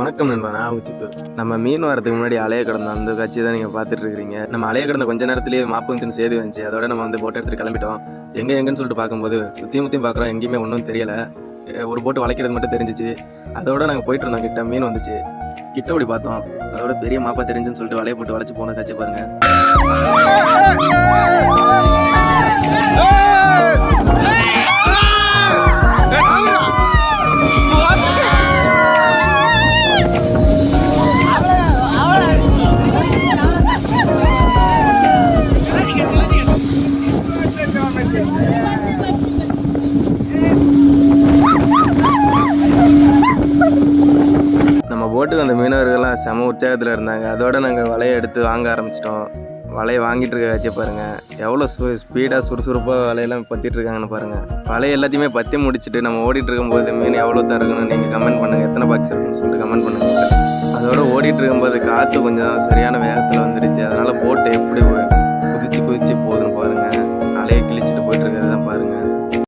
வணக்கம் நண்பா நான் நம்ம மீன் வரதுக்கு முன்னாடி அலைய கடந்த அந்த காட்சி தான் நீங்கள் பார்த்துட்டு இருக்கிறீங்க நம்ம அலைய கடந்த கொஞ்ச நேரத்திலேயே மாப்பு வந்துன்னு சேது வந்துச்சு. அதோட நம்ம வந்து போட்டை எடுத்துட்டு கிளம்பிட்டோம். எங்கே எங்கன்னு சொல்லிட்டு பார்க்கும்போது சுற்றி முற்றியும் பார்க்குறோம். எங்கேயுமே ஒன்றும் தெரியல. ஒரு போட்டு வளைக்கிறது மட்டும் தெரிஞ்சிச்சு. அதோட நாங்கள் போயிட்டு இருந்தோம். கிட்ட மீன் வந்துச்சு. கிட்ட அப்படி பார்த்தோம். அதோட பெரிய மாப்பா தெரிஞ்சுன்னு சொல்லிட்டு வலைய போட்டு வளைச்சு போன காட்சி பாருங்க. போட்டுக்கு அந்த மீனவர்கள்லாம் செம உற்சாகத்தில் இருந்தாங்க. அதோட நாங்கள் வலையை எடுத்து வாங்க ஆரம்பிச்சிட்டோம். வலையை வாங்கிட்டு இருக்க வச்சு பாருங்கள் எவ்வளோ சு ஸ்பீடாக சுறுசுறுப்பாக வலையெல்லாம் பற்றிட்டுருக்காங்கன்னு பாருங்கள் வலையை எல்லாத்தையுமே பற்றி முடிச்சுட்டு நம்ம ஓடிட்டு இருக்கும்போது மீன் எவ்வளோ தான் இருக்குன்னு நீங்கள் கமெண்ட் பண்ணுங்கள் எத்தனை பாக்ஸ் இருக்குன்னு சொல்லிட்டு கமெண்ட் பண்ணுங்கள் அதோட ஓடிட்டு இருக்கும்போது காற்று கொஞ்சம் சரியான வேகத்தில்